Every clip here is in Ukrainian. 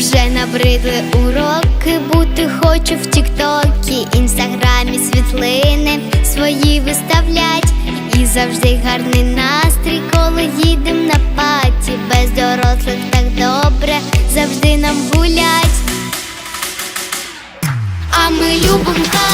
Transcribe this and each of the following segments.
Вже набридли уроки, бути хочу в Тіктокі, інстаграмі світлини свої виставлять. І завжди гарний настрій, коли їдем на паті. Без дорослих так добре, завжди нам гулять. А ми любим канікули,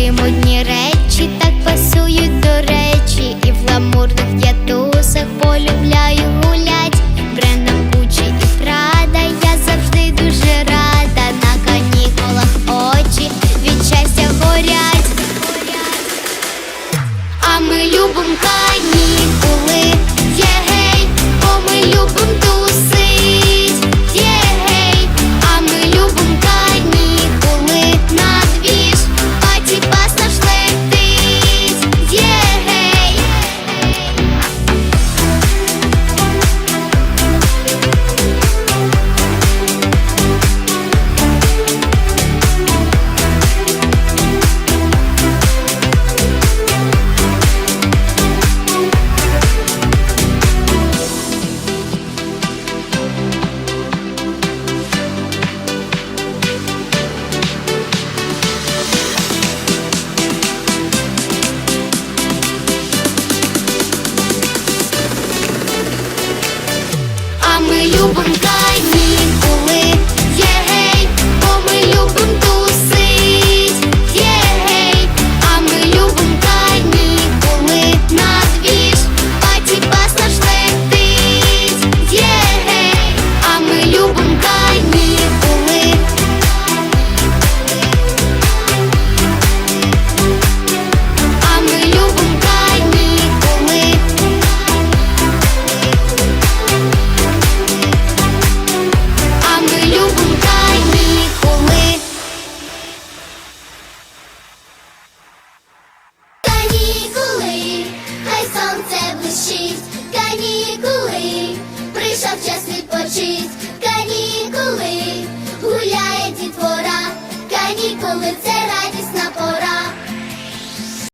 Бутіки модні речі так пасують до речі, і в ламурних я тусах полюбляю гулять. Брендом Гуччі і Прада я завжди дуже рада. На канікулах очі від щастя горять. А ми любим канікули, А ми канікули, гуляє